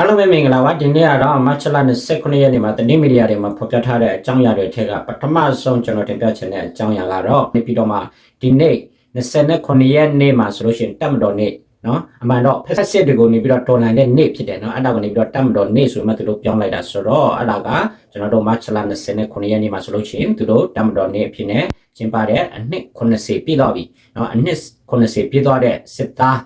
အားလုံးပဲမင်္ဂလာပါဒီနေ့ကတော့မတ်လ29ရက်နေ့မှာတနင်္မီဒီယာတွေမှာဖော်ပြထားတဲ့အကြောင်းအရာတွေထက်ကပထမဆုံးကျွန်တော်တင်ပြချင်တဲ့အကြောင်းအရာကတော့နေပြီးတော့မှဒီနေ့29ရက်နေ့မှာဆိုလို့ရှိရင်တက်မတော်နေ့နော်အမှန်တော့ဖက်ဆက်တွေကိုနေပြီးတော့တော်လန်တဲ့နေ့ဖြစ်တယ်နော်အဲ့ဒါကနေပြီးတော့တက်မတော်နေ့ဆိုမှသူတို့ပြောင်းလိုက်တာဆိုတော့အဲ့ဒါကကျွန်တော်တို့မတ်လ29ရက်နေ့မှာဆိုလို့ရှိရင်သူတို့တက်မတော်နေ့အဖြစ်နဲ့ကျင်းပတဲ့အနှစ်80ပြည့်တော့ပြီနော်အနှစ်80ပြည့်သွားတဲ့စစ်သား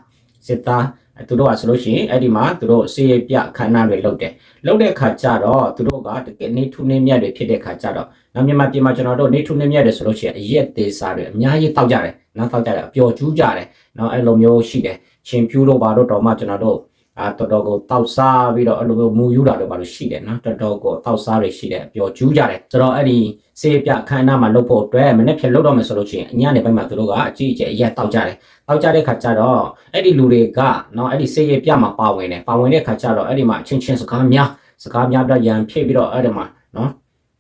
စစ်သား သူတို့ကဆိုလို့ရှိရင်အဲ့ဒီမှာသူတို့စေရပြအခမ်းအနားတွေလုပ်တယ်လုပ်တဲ့ခါကျတော့သူတို့ကတကယ်နေထူးနေမြတ်တွေဖြစ်တဲ့ခါကျတော့နောက်မြန်မာပြည်မှာကျွန်တော်တို့နေထူးနေမြတ်တွေဆိုလို့ရှိရင်အရက်သေးစားတွေအများကြီးတောက်ကြတယ်နောက်တောက်ကြတယ်အပျော်ကျူးကြတယ်နော်အဲ့လိုမျိုးရှိတယ်ချင်းပြူးတို့ဘာတို့တော့မှကျွန်တော်တို့ အာတော်တော်ကိုတောက်စားပြီးတော့အဲ့လိုမျိုးမူယူတာတို့ဘာလို့ရှိတယ်နော်တော်တော်ကိုတောက်စားတွေရှိတယ်ပျော်ကျူးကြတယ်ဆိုတော့အဲ့ဒီစေရပြအခမ်းအနားမှာလုပ်ဖို့အတွက်မနေ့ဖြတ်လုပ်တော့မယ်ဆိုလို့ရှိရင်အညနေပိုင်းမှာသူတို့ကအကြီးအကျယ်အရက်တောက်ကြတယ်တောက်ကြတဲ့ခါကျတော့အဲ့ဒီလူတွေကနော်အဲ့ဒီစေရပြမှာပါဝင်တယ်ပါဝင်တဲ့ခါကျတော့အဲ့ဒီမှာအချင်းချင်းစကားများစကားများပြီးတော့ရန်ဖြစ်ပြီးတော့အဲ့ဒီမှာနော်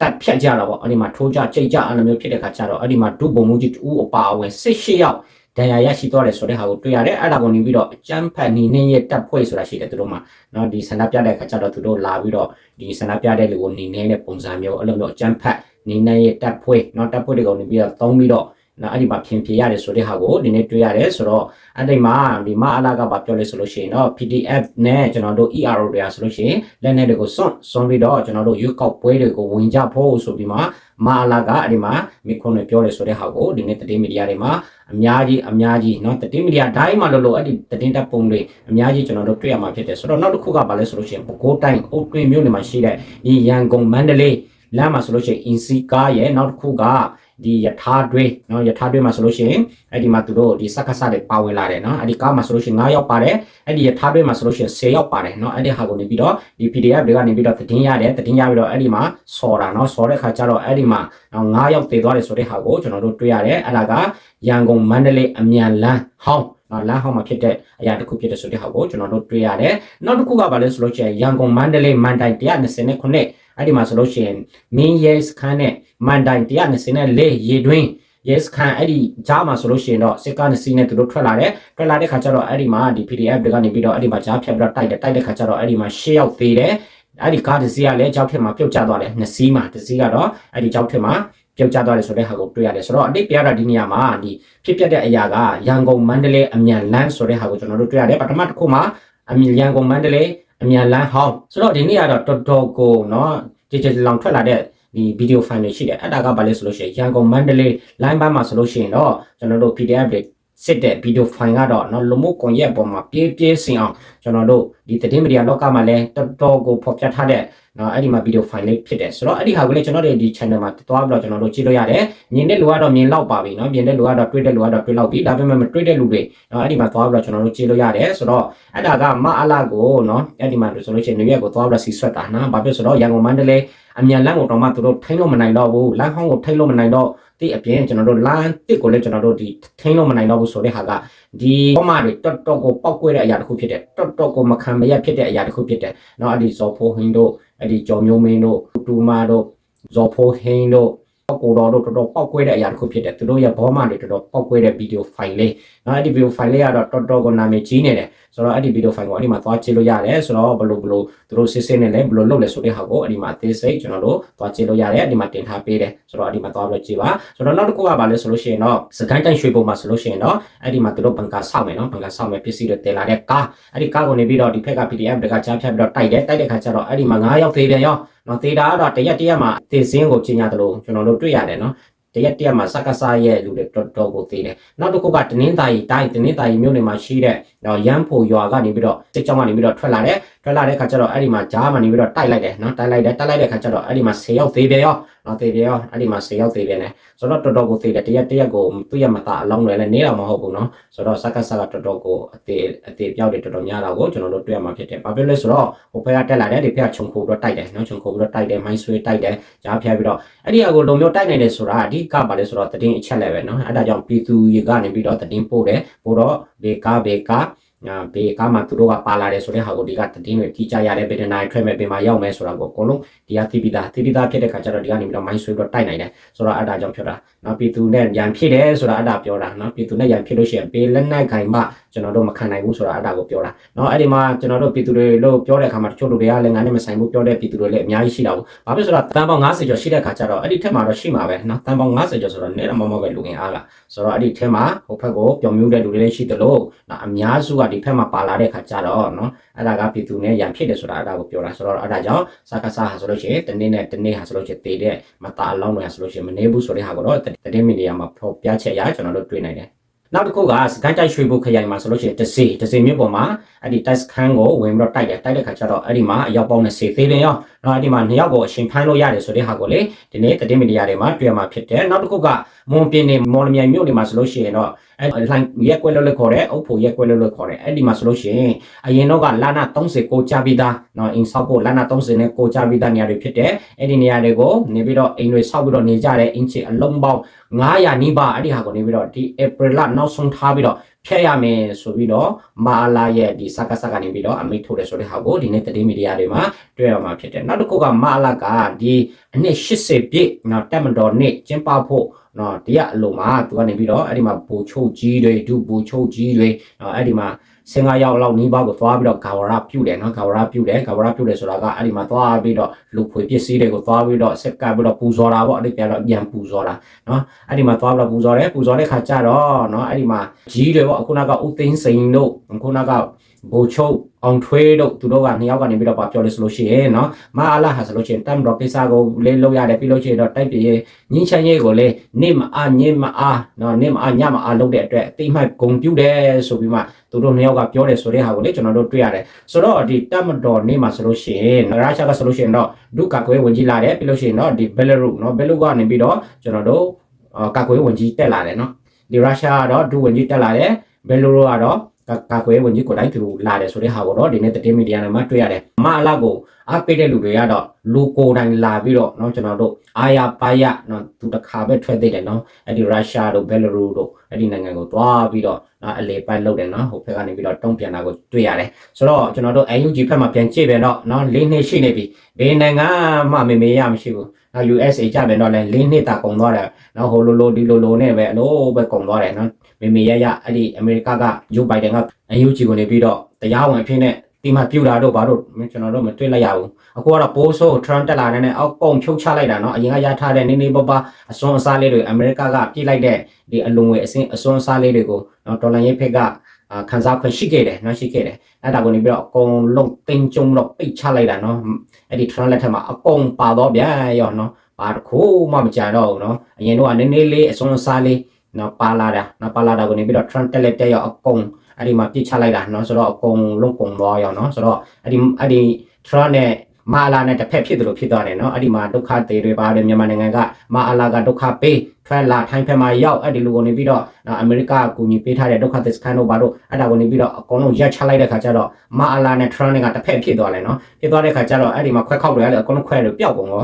တက်ဖြတ်ကြတာပေါ့အဲ့ဒီမှာထိုးကြကြိတ်ကြအဲ့လိုမျိုးဖြစ်တဲ့ခါကျတော့အဲ့ဒီမှာဒုဗုံမှုကြီးတူအပါအဝင်၁၈ယောက် ဒဏ်ရာရရှိသွားတယ်ဆိုတဲ့ဟာကိုတွေ့ရတယ်အဲ့ဒါကိုနေပြီးတော့အကျန်းဖတ်နေနေရဲ့တက်ဖွဲ့ဆိုတာရှိတယ်သူတို့မှာနော်ဒီဆန္ဒပြတဲ့ခါကျတော့သူတို့လာပြီးတော့ဒီဆန္ဒပြတဲ့လူကိုနေနေတဲ့ပုံစံမျိုးအဲ့လိုမျိုးအကျန်းဖတ်နေနေရဲ့တက်ဖွဲ့နော်တက်ဖွဲ့တွေကိုနေပြီးတော့သုံးပြီးတော့ နော်အဲ့ဒီမှာဖြင်ဖြေရတယ်ဆိုတဲ့ဟာကိုဒီနေ့တွေ့ရတယ်ဆိုတော့အဲ့ဒီမှာဒီမအလာကပါပြောလဲဆိုလို့ရှိရင်တော့ PDF နဲ့ကျွန်တော်တို့ ERO တွေအားဆိုလို့ရှိရင်လက်နဲ့တွေကိုစွန့်စွန့်ပြီးတော့ကျွန်တော်တို့ရွေးကောက်ပွဲတွေကိုဝင်ကြဖို့ဆိုပြီးမှမအလာကအဲ့ဒီမှာမိခွန်းနဲ့ပြောလဲဆိုတဲ့ဟာကိုဒီနေ့တတိမီဒီယာတွေမှာအများကြီးအများကြီးเนาะတတိမီဒီယာတိုင်းမှာလို့လို့အဲ့ဒီတည်င်းတပ်ပုံတွေအများကြီးကျွန်တော်တို့တွေ့ရမှာဖြစ်တယ်ဆိုတော့နောက်တစ်ခုကဘာလဲဆိုလို့ရှိရင်ပဲခူးတိုင်းအုတ်တွင်မြို့နယ်မှာရှိတဲ့ဒီရန်ကုန်မန္တလေးလမ်းမှာဆိုလို့ရှိရင်အင်စီကားရဲ့နောက်တစ်ခုက ဒီယထာတွေเนาะယထာတွေမှာဆိုလို့ရှိရင်အဲ့ဒီမှာသူတို့ဒီစက္ကစတွေပါဝင်လာတယ်เนาะအဲ့ဒီကားမှာဆိုလို့ရှိရင်9ယောက်ပါတယ်အဲ့ဒီယထာတွေမှာဆိုလို့ရှိရင်10ယောက်ပါတယ်เนาะအဲ့ဒီဟာကိုနေပြီးတော့ဒီ PDF တွေကနေပြီးတော့သတင်းရတယ်သတင်းရပြီးတော့အဲ့ဒီမှာစော်တာเนาะစော်တဲ့ခါကျတော့အဲ့ဒီမှာ9ယောက်တည်သွားတယ်ဆိုတဲ့ဟာကိုကျွန်တော်တို့တွေ့ရတယ်အဲ့ဒါကရန်ကုန်မန္တလေးအမြန်လမ်းဟောင်းနော်လမ်းဟောင်းမှာဖြစ်တဲ့အရာတစ်ခုဖြစ်တဲ့ဆိုတဲ့ဟာကိုကျွန်တော်တို့တွေ့ရတယ်နောက်တစ်ခုကဘာလဲဆိုလို့ရှိရင်ရန်ကုန်မန္တလေးမန်တိုင်129 အဲ့ဒီမှာဆိုလို့ရှိရင် main yes ခန်းနဲ့မန်တိုင်124ရေတွင်း yes ခန်းအဲ့ဒီကြားမှာဆိုလို့ရှိရင်တော့စစ်ကားနဲ့စီးနဲ့သူတို့ထွက်လာတယ်ထွက်လာတဲ့ခါကျတော့အဲ့ဒီမှာဒီ PDF တွေကနေပြီးတော့အဲ့ဒီမှာကြားဖြတ်ပြီးတော့တိုက်တယ်တိုက်တဲ့ခါကျတော့အဲ့ဒီမှာရှေ့ရောက်သေးတယ်အဲ့ဒီကားတစ်စီးကလည်းကြောက်ထက်မှာပြုတ်ကျသွားတယ်နှစ်စီးမှာတစ်စီးကတော့အဲ့ဒီကြောက်ထက်မှာပြုတ်ကျသွားတယ်ဆိုတဲ့ဟာကိုတွေ့ရတယ်ဆိုတော့အတိတ်ပြရတာဒီနေရာမှာဒီဖြစ်ပျက်တဲ့အရာကရန်ကုန်မန္တလေးအမြန်လမ်းဆိုတဲ့ဟာကိုကျွန်တော်တို့တွေ့ရတယ်ပထမတစ်ခုမှာအမြန်ရန်ကုန်မန္တလေး အမြန်လမ်းဟောင်းဆိုတော့ဒီနေ့ကတော့တော်တော်ကိုเนาะဒီဒီလောင်ထွက်လာတဲ့ဒီဗီဒီယိုဖိုင်တွေရှိတယ်အဲ့ဒါကဘာလဲဆိုလို့ရှိရင်ရန်ကုန်မန္တလေး line ဘန်းမှာဆိုလို့ရှိရင်တော့ကျွန်တော်တို့ PDF တွေစစ်တဲ့ဗီဒီယိုဖိုင်ကတော့เนาะလူမှုကွန်ရက်ပေါ်မှာပြေးပြေးစင်အောင်ကျွန်တော်တို့ဒီသတင်းမီဒီယာလောကမှာလည်းတော်တော်ကိုဖော်ပြထားတဲ့ နော်အဲ့ဒီမှာဗီဒီယိုဖိုင်လေးဖြစ်တယ်ဆိုတော့အဲ့ဒီဟာကိုလည်းကျွန်တော်တို့ဒီ channel မှာတွားပြီးတော့ကျွန်တော်တို့ကြည့်လို့ရတယ်မြင်တဲ့လူကတော့မြင်လောက်ပါပြီနော်မြင်တဲ့လူကတော့တွေ့တဲ့လူကတော့တွေ့လောက်ပြီဒါပေမဲ့မတွေ့တဲ့လူတွေနော်အဲ့ဒီမှာတွားပြီးတော့ကျွန်တော်တို့ကြည့်လို့ရတယ်ဆိုတော့အဲ့ဒါကမအလာကိုနော်အဲ့ဒီမှာဆိုလို့ရှိရင်နေရက်ကိုတွားပြီးတော့စီဆွတ်တာနော်ဘာဖြစ်ဆိုတော့ရန်ကုန်မန္တလေးအမြန်လမ်းကိုတော့မှသူတို့ထိန်းလို့မနိုင်တော့ဘူးလမ်းဟောင်းကိုထိန်းလို့မနိုင်တော့တိအပြင်ကျွန်တော်တို့လမ်းတစ်ကိုလည်းကျွန်တော်တို့ဒီထိန်းလို့မနိုင်တော့ဘူးဆိုတဲ့ဟာကဒီပေါ်မှာတွေတော်တော်ကိုပောက်ကွဲတဲ့အရာတစ်ခုဖြစ်တယ်တော်တော်ကိုမခံမရဖြစ်တဲ့အရာတစ်ခုဖြစ်တယ်เนาะအဲ့ဒီဇော်ဖိုးဟင်းတို့ အဲ့ဒီကျော်မျိုးမင်းတို့တူမာတို့ဇော်ဖိုးဟင်းတို့ောက်ကိုတော်တို့တော်တော်ပေါက်ကွဲတဲ့အရာတစ်ခုဖြစ်တယ်သူတို့ရဲ့ဘောမတွေတော်တော်ပေါက်ကွဲတဲ့ဗီဒီယိုဖိုင်လေးနော်အဲ့ဒီဗီဒီယိုဖိုင်လေးကတော့တော်တော်ကိုနာမည်ကြီးနေတယ် ဆိုတော့အဲ့ဒီဗီဒီယိုဖိုင်ကိုအဲ့ဒီမှာသွားကြည့်လို့ရတယ်ဆိုတော့ဘလို့ဘလို့သူတို့စစ်စစ်နဲ့လည်းဘလို့လုပ်လဲဆိုတဲ့ဟာကိုအဲ့ဒီမှာအသေးစိတ်ကျွန်တော်တို့သွားကြည့်လို့ရတယ်အဲ့ဒီမှာတင်ထားပေးတယ်ဆိုတော့အဲ့ဒီမှာသွားပြီးတော့ကြည့်ပါဆိုတော့နောက်တစ်ခုကဘာလဲဆိုလို့ရှိရင်တော့စကိုင်းတိုင်းရွှေဘုံမှာဆိုလို့ရှိရင်တော့အဲ့ဒီမှာသူတို့ဘန်ကာဆောက်မယ်နော်ဘန်ကာဆောက်မယ်ပစ္စည်းတွေတင်လာတဲ့ကားအဲ့ဒီကားကိုနေပြီးတော့ဒီဖက်က PDF တွေကကြားဖြတ်ပြီးတော့တိုက်တယ်တိုက်တဲ့ခါကျတော့အဲ့ဒီမှာ9ရောက်သေးပြန်ရောနော်သေးတာကတော့တရက်တရက်မှာသေစင်းကိုကြီးညာတယ်လို့ကျွန်တော်တို့တွေ့ရတယ်နော် တရက်တရက်မှာစက္ကစရဲ့လူတွေတော်တော်ကိုသေးတယ်နောက်တစ်ခုကတနင်္သာရီတိုင်းတနင်္သာရီမြို့နယ်မှာရှိတဲ့နော်ရမ်းဖို့ရွာကနေပြီးတော့စစ်ကြောင်းကနေပြီးတော့ထွက်လာတယ်ထွက်လာတဲ့ခါကျတော့အဲ့ဒီမှာဂျားမှနေပြီးတော့တိုက်လိုက်တယ်နော်တိုက်လိုက်တယ်တိုက်လိုက်တဲ့ခါကျတော့အဲ့ဒီမှာ10ရောက်သေးပြန်ရောနော်သေးပြန်ရောအဲ့ဒီမှာ10ရောက်သေးပြန်တယ် ဆိုတော့တော်တော်ကိုသေးတယ်တရက်တရက်ကိုသူ့ရမသားအလောင်းတွေလည်းနေတာမဟုတ်ဘူးနော်ဆိုတော့စက္ကစကတော်တော်ကိုအသေးအသေးပြောက်တွေတော်တော်များတာကိုကျွန်တော်တို့တွေ့ရမှာဖြစ်တယ်ဘာဖြစ်လဲဆိုတော့ဟိုဘက်ကတက်လာတယ်ဒီဘက်ကခြုံခိုးပြီးတော့တိုက်တယ်နော်ခြုံခိုးပြီးတော့တိုက်တယ်မိုင်းဆွေးတိုက်တယ်ဂျားဖျက်ပြီးတော့အဲ့ဒီအကိုလုံမျိုးတိုက်နိုင်တယ်ဆိုတာအဓိကပါလဲဆိုတော့တည်င်းအချက်လည်းပဲနော်အဲ့ဒါကြောင့်ပြည်သူရေကနေပြီးတော့တည်င်းပို့တယ်ပို့တော့ဘေကာဘေကာအာ ဘေကာမှာသူတို့ကပါလာတယ်ဆိုတဲ့ဟာကိုဒီကတည်င်းတွေကြည့်ကြရတဲ့ဗေဒနာထွက်မဲ့ပင်မှာရောက်မယ်ဆိုတာကိုအကုန်လုံးဒီကသိပြီးသားသိပြီးသားဖြစ်တဲ့ခါကျတော့ဒီကနေပြီးတော့မိုင်းဆွေးပြီးတော့တိုက်နိုင်တယ်ဆိုတော့အဲ့ဒါကြောင့်ပြောတာနော်ပြည်သူနဲ့ရန်ဖြစ်တယ်ဆိုတာအဲ့ဒါပြောတာနော်ပြည်သူနဲ့ရန်ဖြစ်လို့ရှိရင်ဘေးလက်နက်ခိုင်မှ ကျွန်တော်တို့မခံနိုင်ဘူးဆိုတာအဲ့ဒါကိုပြောတာเนาะအဲ့ဒီမှာကျွန်တော်တို့ပြည်သူတွေလို့ပြောတဲ့အခါမှာတချို့လူတွေကလည်းငါနဲ့မဆိုင်ဘူးပြောတဲ့ပြည်သူတွေလည်းအများကြီးရှိတာဘူးဘာဖြစ်ဆိုတာတန်ပေါင်း90ကျော်ရှိတဲ့အခါကျတော့အဲ့ဒီထက်မှာတော့ရှိမှာပဲเนาะတန်ပေါင်း90ကျော်ဆိုတော့နဲတော့မမပဲလူငင်အားကဆိုတော့အဲ့ဒီထက်မှာဟိုဘက်ကိုပျော်မြူးတဲ့လူတွေလည်းရှိတယ်လို့เนาะအများစုကဒီဘက်မှာပါလာတဲ့အခါကျတော့เนาะအဲ့ဒါကပြည်သူနဲ့ရန်ဖြစ်တယ်ဆိုတာအဲ့ဒါကိုပြောတာဆိုတော့အဲ့ဒါကြောင့်စကားစားဟာဆိုလို့ရှိရင်တနေ့နဲ့တနေ့ဟာဆိုလို့ရှိရင်တည်တဲ့မတာအလောင်းတွေဟာဆိုလို့ရှိရင်မနေဘူးဆိုတဲ့ဟာကိုတော့တည်မီဒီယာမှာဖော်ပြချက်ရကျွန်တော်တို့တွေ့နိုင်တယ် နောက်တစ်ခုကစကိုင်းတိုက်ရွှေဘုတ်ခရိုင်မှာဆိုလို့ရှိရင်တစီတစီမြို့ပေါ်မှာအဲ့ဒီတိုက်စခန်းကိုဝင်ပြီးတော့တိုက်တယ်တိုက်တဲ့ခါကျတော့အဲ့ဒီမှာအရောက်ပေါင်း20သေးတယ်ရော နော်အဲ့ဒီမှာနှစ်ယောက်ကိုအရှင်ဖမ်းလို့ရတယ်ဆိုတဲ့ဟာကိုလေဒီနေ့တည်မီဒီယာတွေမှာတွေ့ရမှာဖြစ်တယ်နောက်တစ်ခုကမွန်ပြင်းနေမော်လမြိုင်မြို့တွေမှာဆိုလို့ရှိရင်တော့အဲ့လိုင်းရက်ကွက်လို့လည်းခေါ်တယ်အုပ်ဖို့ရက်ကွက်လို့လည်းခေါ်တယ်အဲ့ဒီမှာဆိုလို့ရှိရင်အရင်တော့ကလာနာ30ကိုကြာပြီးသားနော်အင်ဆောက်ဖို့လာနာ30နဲ့ကိုကြာပြီးသားနေရာတွေဖြစ်တယ်အဲ့ဒီနေရာတွေကိုနေပြီးတော့အိမ်တွေဆောက်ပြီးတော့နေကြတယ်အင်ချီအလုံးပေါင်း900နီးပါးအဲ့ဒီဟာကိုနေပြီးတော့ဒီ April လနောက်ဆုံးထားပြီးတော့ ဖျက်ရမယ်ဆိုပြီးတော့မာလာရဲ့ဒီစကားစကားနေပြီးတော့အမိတ်ထုတ်တယ်ဆိုတဲ့ဟာကိုဒီနေ့သတင်းမီဒီယာတွေမှာတွေ့ရမှာဖြစ်တယ်နောက်တစ်ခုကမာလာကဒီအနှစ်80ပြည့်နော်တက်မတော်နှစ်ကျင်းပဖို့နော်ဒီကအလိုမှာသူကနေပြီးတော့အဲ့ဒီမှာဘူချုပ်ကြီးတွေဒုဘူချုပ်ကြီးတွေနော်အဲ့ဒီမှာ စင်ကာရောက်လောက်နီးပါးကိုသွားပြီးတော့ဂါဝရပြုတ်တယ်နော်ဂါဝရပြုတ်တယ်ဂါဝရပြုတ်တယ်ဆိုတာကအဲ့ဒီမှာသွားပြီးတော့လူဖွေပစ္စည်းတွေကိုသွားပြီးတော့ဆက်ကပ်ပြီးတော့ပူဇော်တာပေါ့အဲ့ဒီပြန်တော့ပြန်ပူဇော်တာနော်အဲ့ဒီမှာသွားပြီးတော့ပူဇော်တယ်ပူဇော်တဲ့ခါကျတော့နော်အဲ့ဒီမှာကြီးတွေပေါ့အခုနကဥသိန်းစိန်တို့အခုနကဘူချုပ် အောင်ထွေးတို့သူတို့ကနှစ်ယောက်ကနေပြီးတော့ပါပြောလို့ဆိုလို့ရှိရင်နော်မအားလာဟာဆိုလို့ရှိရင်တမ်တော့ကိစ္စကိုလေးလောက်ရတယ်ပြီးလို့ရှိရင်တော့တိုက်ပြေငင်းချမ်းရေးကိုလေနေမအားညင်းမအားနော်နေမအားညမအားလုပ်တဲ့အတွက်အတိမတ်ဂုံပြူတယ်ဆိုပြီးမှသူတို့နှစ်ယောက်ကပြောတယ်ဆိုတဲ့ဟာကိုလေကျွန်တော်တို့တွေ့ရတယ်ဆိုတော့ဒီတမ်တော်နေမှာဆိုလို့ရှိရင်ရုရှားကဆိုလို့ရှိရင်တော့ဒုကကွယ်ဝင်ကြီးလာတယ်ပြီးလို့ရှိရင်တော့ဒီဘယ်လရုနော်ဘယ်လရုကနေပြီးတော့ကျွန်တော်တို့ကကွယ်ဝင်ကြီးတက်လာတယ်နော်ဒီရုရှားကတော့ဒုဝင်ကြီးတက်လာတယ်ဘယ်လရုကတော့ ကာကွယ်ဝင်ကြီးကိုတိုင်းသူလာတယ်ဆိုတဲ့ဟာကိုတော့ဒီနေ့သတင်းမီဒီယာတွေမှာတွေ့ရတယ်။မအလောက်ကိုအားပေးတဲ့လူတွေကတော့လူကိုယ်တိုင်လာပြီးတော့เนาะကျွန်တော်တို့အာရပါရเนาะသူတစ်ခါပဲထွက်သေးတယ်เนาะအဲ့ဒီရုရှားတို့ဘယ်လရုတို့အဲ့ဒီနိုင်ငံကိုသွားပြီးတော့เนาะအလေပတ်လုပ်တယ်เนาะဟိုဘက်ကနေပြီးတော့တုံ့ပြန်တာကိုတွေ့ရတယ်။ဆိုတော့ကျွန်တော်တို့ UNG ဘက်မှာပြန်ကြည့်ပြန်တော့เนาะ၄နှစ်ရှိနေပြီ။ဘယ်နိုင်ငံမှမေမေရမရှိဘူး။နော် USA ကြပြန်တော့လဲ၄နှစ်တာကုန်သွားတယ်။နော်ဟိုလိုလိုဒီလိုလိုနဲ့ပဲအလိုပဲကုန်သွားတယ်နော်။ မေမေရရအဲ့ဒီအမေရိကကဂျိုးဘိုင်ဒန်ကအယူဂျီကိုနေပြီးတော့တရားဝင်အဖြစ်နဲ့ဒီမှာပြူတာတို့ဘာတို့ကျွန်တော်တို့မတွေ့လိုက်ရဘူးအခုကတော့ပိုးဆိုး Trump တက်လာတဲ့နဲ့အောက်ကုန်ဖြုတ်ချလိုက်တာเนาะအရင်ကရထားတဲ့နေနေပပအစွန်းအစားလေးတွေအမေရိကကပြစ်လိုက်တဲ့ဒီအလုံငွေအစင်းအစွန်းအစားလေးတွေကိုเนาะဒေါ်လာရေးဖက်ကခန်းစားခွင့်ရှိခဲ့တယ်เนาะရှိခဲ့တယ်အဲ့ဒါကိုနေပြီးတော့အကုန်လုံးတင်ကြုံတော့ပိတ်ချလိုက်တာเนาะအဲ့ဒီ Trump လက်ထက်မှာအကုန်ပါတော့ဗျာရောเนาะဘာတစ်ခုမှမကြတော့ဘူးเนาะအရင်တော့နည်းနည်းလေးအစွန်းအစားလေး နော်ပါလာတာနော်ပါလာတာကိုနေပြီးတော့ Trump တက်လက်တက်ရောက်အကုန်အဲ့ဒီမှာပြစ်ချလိုက်တာနော်ဆိုတော့အကုန်လုံးကုန်သွားရောနော်ဆိုတော့အဲ့ဒီအဲ့ဒီ Trump နဲ့မာလာနဲ့တစ်ဖက်ဖြစ်တယ်လို့ဖြစ်သွားတယ်နော်အဲ့ဒီမှာဒုက္ခတေတွေပါတယ်မြန်မာနိုင်ငံကမာအလာကဒုက္ခပေးထွက်လာထိုင်းဖက်မှာရောက်အဲ့ဒီလူကိုနေပြီးတော့အမေရိကကူညီပေးထားတဲ့ဒုက္ခသစ္စခန်းတို့ဘာတို့အဲ့ဒါကိုနေပြီးတော့အကုန်လုံးရက်ချလိုက်တဲ့ခါကျတော့မာအလာနဲ့ Trump နဲ့ကတစ်ဖက်ဖြစ်သွားတယ်နော်ဖြစ်သွားတဲ့ခါကျတော့အဲ့ဒီမှာခွဲခောက်တွေလည်းအကုန်လုံးခွဲလို့ပျောက်ကုန်ရော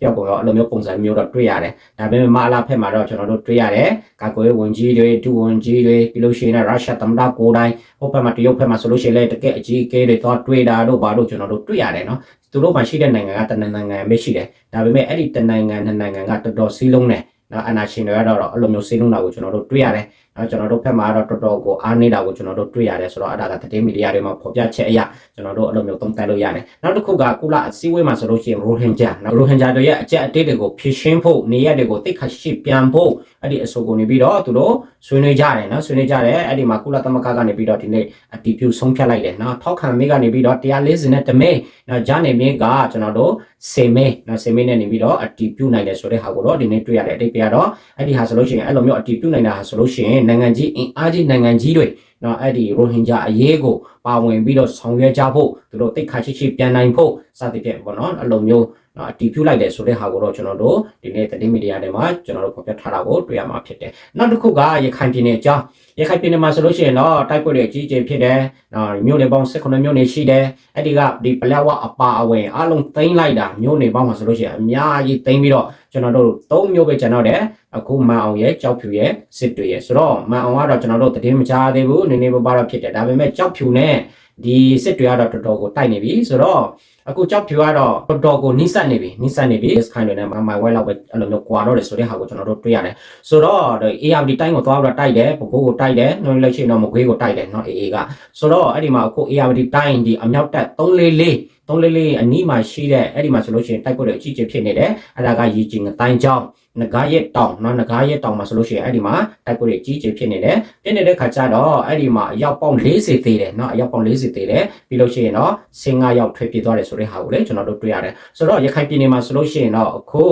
ပျောက်ကုန်ရောအဲ့လိုမျိုးပုံစံမျိုးတော့တွေ့ရတယ်ဒါပေမဲ့မာအလာဖက်မှာတော့ကျွန်တော်တို့တွေ့ရတယ်ကာကွယ်ဝင်ကြီးတွေဒုဝန်ကြီးတွေပြီးလို့ရှိရင်ရုရှားသမ္မတကိုယ်တိုင်ဟိုဘက်မှာတရုတ်ဘက်မှာဆိုလို့ရှိရင်လည်းတကယ်အကြီးအကဲတွေသွားတွေ့တာတို့ဘာတို့ကျွန်တော်တို့တွေ့ရတယ်နော်သူတို့မှရှိတဲ့နိုင်ငံကတနင်္နိုင်ငံပဲရှိတယ်ဒါပေမဲ့အဲ့ဒီတနိုင်ငံနှစ်နိုင်ငံကတော်တော်စီးလုံးတယ် နော်အနာရှင်တွေကတော့အဲ့လိုမျိုးစီးလုံးတာကိုကျွန်တော်တို့တွေ့ရတယ် နော်ကျွန်တော်တို့ဖက်မှာတော့တော်တော်ကိုအားနေတာကိုကျွန်တော်တို့တွေ့ရတယ်ဆိုတော့အဲ့ဒါကသတင်းမီဒီယာတွေမှာဖော်ပြချက်အရကျွန်တော်တို့အဲ့လိုမျိုးသုံးသပ်လို့ရတယ်နောက်တစ်ခုကကုလအစည်းအဝေးမှာဆိုလို့ရှိရင်ရိုဟင်ဂျာနော်ရိုဟင်ဂျာတွေရဲ့အကြက်အတေးတွေကိုဖြည့်ရှင်းဖို့နေရက်တွေကိုတိတ်ခါရှိပြန်ဖို့အဲ့ဒီအဆိုကိုနေပြီးတော့သူတို့ဆွေးနွေးကြတယ်နော်ဆွေးနွေးကြတယ်အဲ့ဒီမှာကုလသမဂ္ဂကနေပြီးတော့ဒီနေ့အတီးပြုဆုံးဖြတ်လိုက်တယ်နော်ထောက်ခံမိကနေပြီးတော့140နဲ့တမဲနော်ဂျာနေမင်းကကျွန်တော်တို့စေမဲနော်စေမဲနဲ့နေပြီးတော့အတီးပြုနိုင်တယ်ဆိုတဲ့ဟာကိုတော့ဒီနေ့တွေ့ရတဲ့အတိတ်ပြတော့အဲ့ဒီဟာဆိုလို့ရှိရင်အဲ့လိုမျိုးအတီးပြုနိုင်တာဟာဆိုလို့ရှိရင်နိုင်ငံကြီးအင်အားကြီးနိုင်ငံကြီးတွေနော်အဲ့ဒီရိုဟင်ဂျာအရေးကိုပါဝင်ပြီးတော့ဆောင်ရွက်ကြဖို့သူတို့တိတ်ခါရှိရှိပြန်နိုင်ဖို့စသဖြင့်ပေါ့နော်အဲ့လိုမျိုး နော်အတီးပြုလိုက်တယ်ဆိုတဲ့ဟာကိုတော့ကျွန်တော်တို့ဒီနေ့သတင်းမီဒီယာတွေမှာကျွန်တော်တို့ဖော်ပြထားတာကိုတွေ့ရမှာဖြစ်တယ်နောက်တစ်ခုကရခိုင်ပြည်နယ်အကြောင်းရခိုင်ပြည်နယ်မှာဆိုလို့ရှိရင်တော့တိုက်ပွဲတွေအကြီးအကျယ်ဖြစ်တယ်နော်မြို့နယ်ပေါင်း18မြို့နယ်ရှိတယ်အဲ့ဒီကဒီပလက်ဝအပါအဝင်အလုံးသိမ်းလိုက်တာမြို့နယ်ပေါင်းမှာဆိုလို့ရှိရင်အများကြီးသိမ်းပြီးတော့ကျွန်တော်တို့၃မြို့ပဲကျွန်တော်တဲ့အခုမန်အောင်ရဲ့ကြောက်ဖြူရဲ့စစ်တွေရဲ့ဆိုတော့မန်အောင်ကတော့ကျွန်တော်တို့သတင်းမကြားသေးဘူးနည်းနည်းပါးပါးတော့ဖြစ်တယ်ဒါပေမဲ့ကြောက်ဖြူနဲ့ ဒီစစ်တွေကတော့တော်တော်ကိုတိုက်နေပြီဆိုတော့အခုကြောက်ဖြူကတော့တော်တော်ကိုနိစက်နေပြီနိစက်နေပြီ this kind တွေနဲ့မိုင်ဝဲလောက်ပဲအဲ့လိုမျိုးကွာတော့တယ်ဆိုတဲ့ဟာကိုကျွန်တော်တို့တွေ့ရတယ်ဆိုတော့ ARD တိုင်းကိုသွားပြီးတော့တိုက်တယ်ပကိုးကိုတိုက်တယ်နှုတ်လိုက်ချင်တော့မကွေးကိုတိုက်တယ်เนาะ AA ကဆိုတော့အဲ့ဒီမှာအခု ARD တိုင်းဒီအမြောက်တက်344 344အနီးမှာရှိတဲ့အဲ့ဒီမှာဆိုလို့ရှိရင်တိုက်ပွဲတွေအကြီးကြီးဖြစ်နေတယ်အဲ့ဒါကရည်ကြည်ငတိုင်းကြောင်း ငကားရက်တောင်เนาะငကားရက်တောင်မှာဆိုလို့ရှိရင်အဲ့ဒီမှာတိုက်ပွဲတွေအကြီးကြီးဖြစ်နေတယ်ဖြစ်နေတဲ့ခါကျတော့အဲ့ဒီမှာအယောက်ပေါင်း40သေးတယ်เนาะအယောက်ပေါင်း40သေးတယ်ပြီးလို့ရှိရင်တော့စင်9ယောက်ထွက်ပြေးသွားတယ်ဆိုတဲ့ဟာကိုလည်းကျွန်တော်တို့တွေ့ရတယ်ဆိုတော့ရခိုင်ပြည်နယ်မှာဆိုလို့ရှိရင်တော့အခု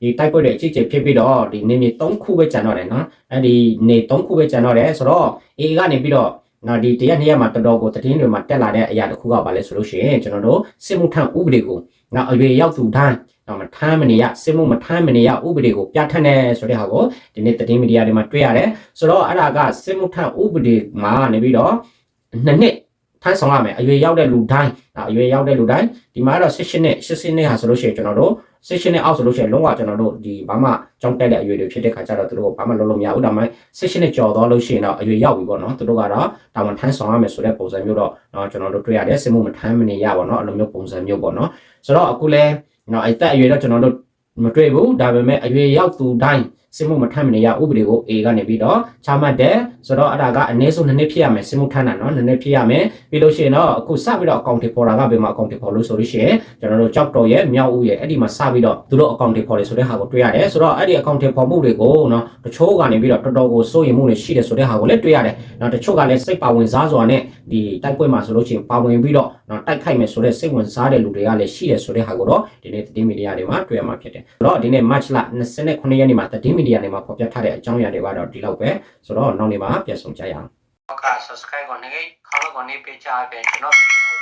ဒီတိုက်ပွဲတွေအကြီးကြီးဖြစ်ပြီးတော့ဒီနေမြေ3ခုပဲကျန်တော့တယ်เนาะအဲ့ဒီနေ3ခုပဲကျန်တော့တယ်ဆိုတော့ AA ကနေပြီးတော့နော်ဒီတရက်နှစ်ရက်မှာတော်တော်ကိုသတင်းတွေမှာတက်လာတဲ့အရာတစ်ခုကပါလဲဆိုလို့ရှိရင်ကျွန်တော်တို့စစ်မှုထမ်းဥပဒေကိုနော်အရွယ်ရောက်သူတိုင်း တော့မထမ်းမနေရစစ်မှုမထမ်းမနေရဥပဒေကိုပြဋ္ဌာန်းတယ်ဆိုတဲ့ဟာကိုဒီနေ့သတင်းမီဒီယာတွေမှာတွေ့ရတယ်ဆိုတော့အဲ့ဒါကစစ်မှုထမ်းဥပဒေမှာနေပြီးတော့နှစ်နှစ်ထမ်းဆောင်ရမယ်အရွယ်ရောက်တဲ့လူတိုင်းအရွယ်ရောက်တဲ့လူတိုင်းဒီမှာတော့16နှစ်16နှစ်ဟာဆိုလို့ရှိရင်ကျွန်တော်တို့16နှစ်အောက်ဆိုလို့ရှိရင်လုံးဝကျွန်တော်တို့ဒီဘာမှကြောင်းတက်တဲ့အရွယ်တွေဖြစ်တဲ့ခါကျတော့တို့ဘာမှလုံးလုံးမရဘူးဒါမှ16နှစ်ကျော်သွားလို့ရှိရင်တော့အရွယ်ရောက်ပြီပေါ့နော်တို့ကတော့တာဝန်ထမ်းဆောင်ရမယ်ဆိုတဲ့ပုံစံမျိုးတော့ကျွန်တော်တို့တွေ့ရတယ်စစ်မှုမထမ်းမနေရပါတော့အဲ့လိုမျိုးပုံစံမျိုးပေါ့နော်ဆိုတော့အခုလဲ နော်အဲ့တက်အရွယ်တော့ကျွန်တော်တို့မတွေ့ဘူးဒါပေမဲ့အရွယ်ရောက်သူတိုင်းစစ်မှုမထမ်းမနေရဥပဒေကို A ကနေပြီးတော့ချမှတ်တယ်ဆိုတော့အဲ့ဒါကအနည်းဆုံးနည်းနည်းဖြစ်ရမယ်စစ်မှုထမ်းတာနော်နည်းနည်းဖြစ်ရမယ်ပြီးလို့ရှိရင်တော့အခုစပြီးတော့ account တွေပေါ်တာကဘယ်မှာ account တွေပေါ်လို့ဆိုလို့ရှိရင်ကျွန်တော်တို့ကြောက်တော်ရဲ့မြောက်ဦးရဲ့အဲ့ဒီမှာစပြီးတော့သူတို့ account တွေပေါ်တယ်ဆိုတဲ့ဟာကိုတွေ့ရတယ်ဆိုတော့အဲ့ဒီ account တွေပေါ်မှုတွေကိုနော်တချို့ကနေပြီးတော့တော်တော်ကိုစိုးရိမ်မှုတွေရှိတယ်ဆိုတဲ့ဟာကိုလည်းတွေ့ရတယ်နော်တချို့ကလည်းစိတ်ပါဝင်စားစွာနဲ့ဒီတိုက်ပွဲမှာဆိုလို့ရှိရင်ပါဝင်ပြီးတော့ တိုက်ခိုက်မယ်ဆိုတဲ့စိတ်ဝင်စားတဲ့လူတွေကလည်းရှိတယ်ဆိုတဲ့ဟာကိုတော့ဒီနေ့သတင်းမီဒီယာတွေမှာတွေ့ရမှာဖြစ်တယ်ဆိုတော့ဒီနေ့ March လ29ရက်နေ့မှာသတင်းမီဒီယာတွေမှာဖော်ပြထားတဲ့အကြောင်းအရာတွေကတော့ဒီလောက်ပဲဆိုတော့နောက်နေ့မှာပြန်ဆောင်ကြရအောင်ဟုတ်ကဲ့ subscribe ကိုနေခေါင်းကိုနေပေးချပေးကျွန်တော်ဗီဒီယို